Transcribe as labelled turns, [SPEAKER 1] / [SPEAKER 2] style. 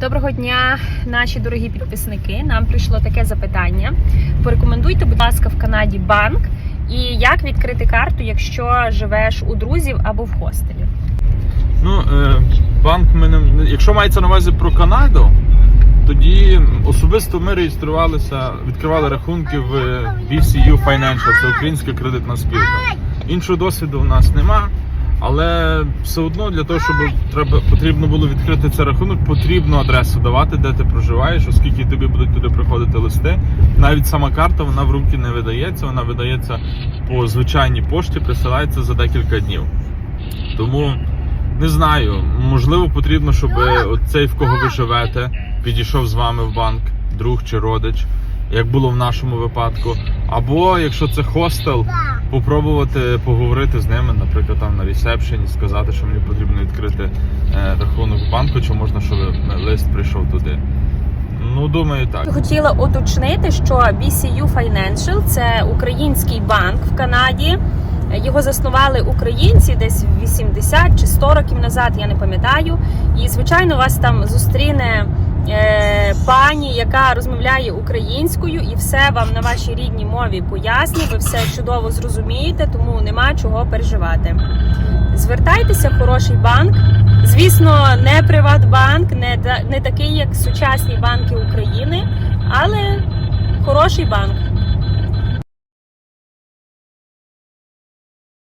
[SPEAKER 1] Доброго дня, наші дорогі підписники. Нам прийшло таке запитання. Порекомендуйте, будь ласка, в Канаді банк і як відкрити карту, якщо живеш у друзів або в хостелі.
[SPEAKER 2] Ну, е, банк ми не якщо мається на увазі про Канаду, тоді особисто ми реєструвалися, відкривали рахунки в BCU Financial, це українська кредитна спілка. Іншого досвіду у нас нема, але все одно для того, щоб треба потрібно було відкрити цей рахунок, потрібно адресу давати, де ти проживаєш, оскільки тобі будуть туди приходити листи. Навіть сама карта вона в руки не видається, вона видається по звичайній пошті, присилається за декілька днів. Тому не знаю, можливо, потрібно, щоб цей, в кого ви живете, підійшов з вами в банк, друг чи родич, як було в нашому випадку. Або якщо це хостел, попробувати поговорити з ними, наприклад, там на ресепшені, сказати, що мені потрібно відкрити е, рахунок банку, чи можна, щоб лист прийшов туди. Ну, думаю, так.
[SPEAKER 1] Хотіла уточнити, що BCU Financial – це український банк в Канаді. Його заснували українці десь 80 чи 100 років назад, я не пам'ятаю. І звичайно, вас там зустріне пані, яка розмовляє українською, і все вам на вашій рідній мові пояснює. Ви все чудово зрозумієте, тому нема чого переживати. Звертайтеся, хороший банк. Звісно, не Приватбанк, не, не такий, як сучасні банки України, але хороший банк.